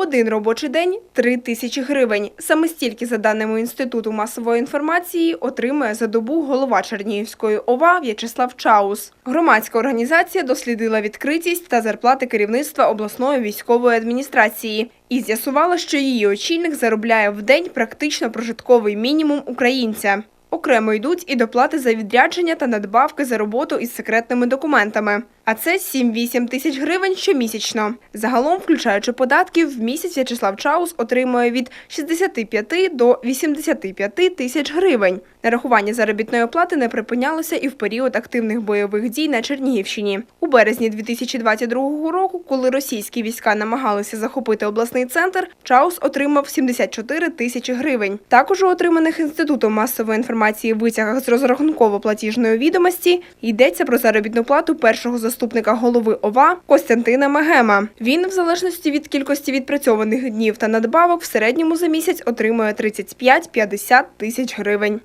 Один робочий день – 3 тисячі гривень. Саме стільки, за даними Інституту масової інформації, отримує за добу голова Чернігівської ОВА В'ячеслав Чаус. Громадська організація дослідила відкритість та зарплати керівництва обласної військової адміністрації і з'ясувала, що її очільник заробляє в день практично прожитковий мінімум українця. Окремо йдуть і доплати за відрядження та надбавки за роботу із секретними документами. А це 7-8 тисяч гривень щомісячно. Загалом, включаючи податки, в місяць В'ячеслав Чаус отримує від 65 до 85 тисяч гривень. Нарахування заробітної оплати не припинялося і в період активних бойових дій на Чернігівщині. У березні 2022 року, коли російські війська намагалися захопити обласний центр, Чаус отримав 74 тисячі гривень. Також у отриманих інститутом масової інформації витягах з розрахунково-платіжної відомості йдеться про заробітну плату першого заступника голови ОВА Костянтина Мегема. Він, в залежності від кількості відпрацьованих днів та надбавок, в середньому за місяць отримує 35-50 тисяч гривень.